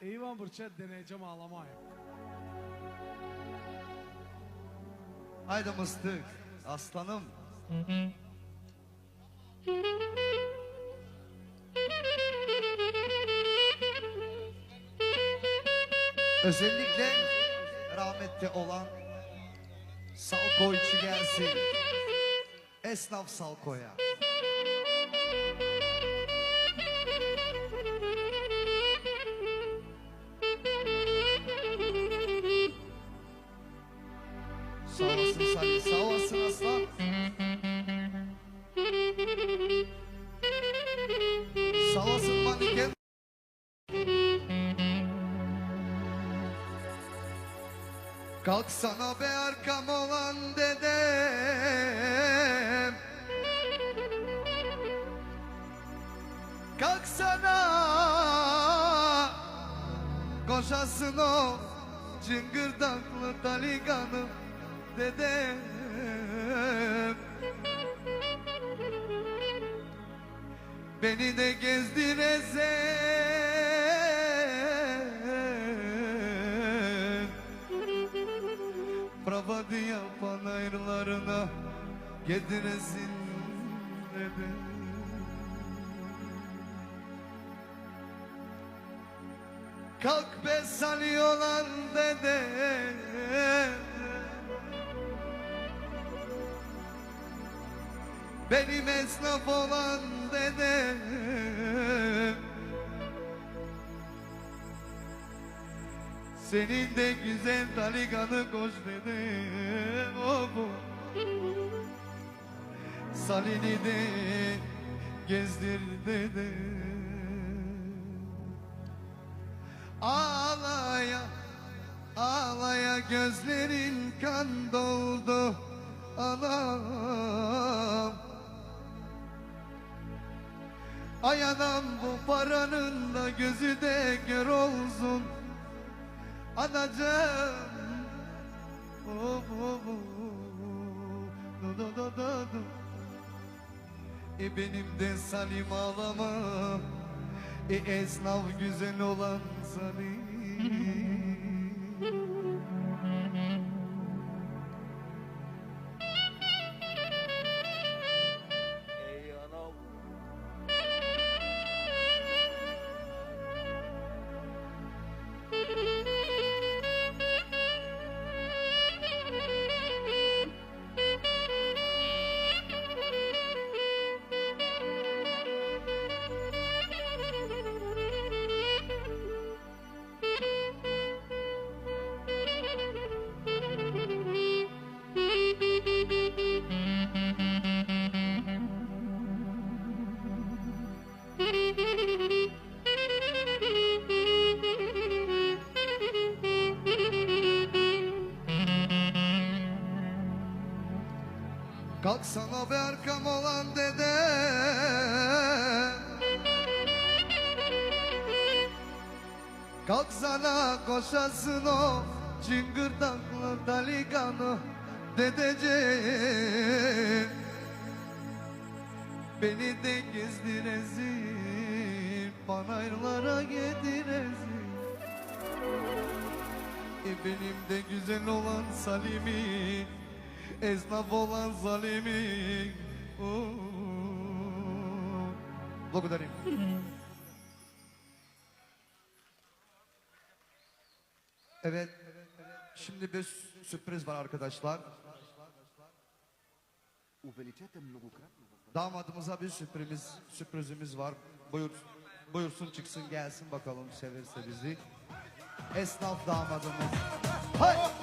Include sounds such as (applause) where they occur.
Eyvah Burçet deneyeceğim ağlamayı. Haydi mıstık. Aslanım. Özellikle rahmetli olan Salko içi gelsin. Esnaf Salko'ya. Kalksana be arkam olan dedem. Kalksana. Koşasın o cıngırdaklı daliganım dedem. Beni de gezdirezen Pravadi yapan ayrılarına Gediresin dedem Kalk be salıyorlar dedem Benim esnaf olan dedem Senin de güzel taliganı koş dedem O bu Salini de gezdir dedem Ağlaya ağlaya gözlerin kan doldu. Anam. Ay anam bu paranın da gözü de kör olsun Anacığım Oh, oh, oh, do, do, do, do, do. E benim de Salim ağlama E esnaf güzel olan Salim (laughs) Kalksana be arkam olan dede. Kalksana koşasın o çıngırdaklı dalikanı dedeciğim. Beni de gezdirezin Panayırlara getirezin e benim de güzel olan Salim'i Esnaf olan Salim'i Oo. Благодарим. Evet. Şimdi bir sürpriz var arkadaşlar. Увеличете многократно във Damadımıza bir sürpriz sürprizimiz var. Buyur, buyursun çıksın gelsin bakalım severse bizi. Esnaf damadımız. Hay!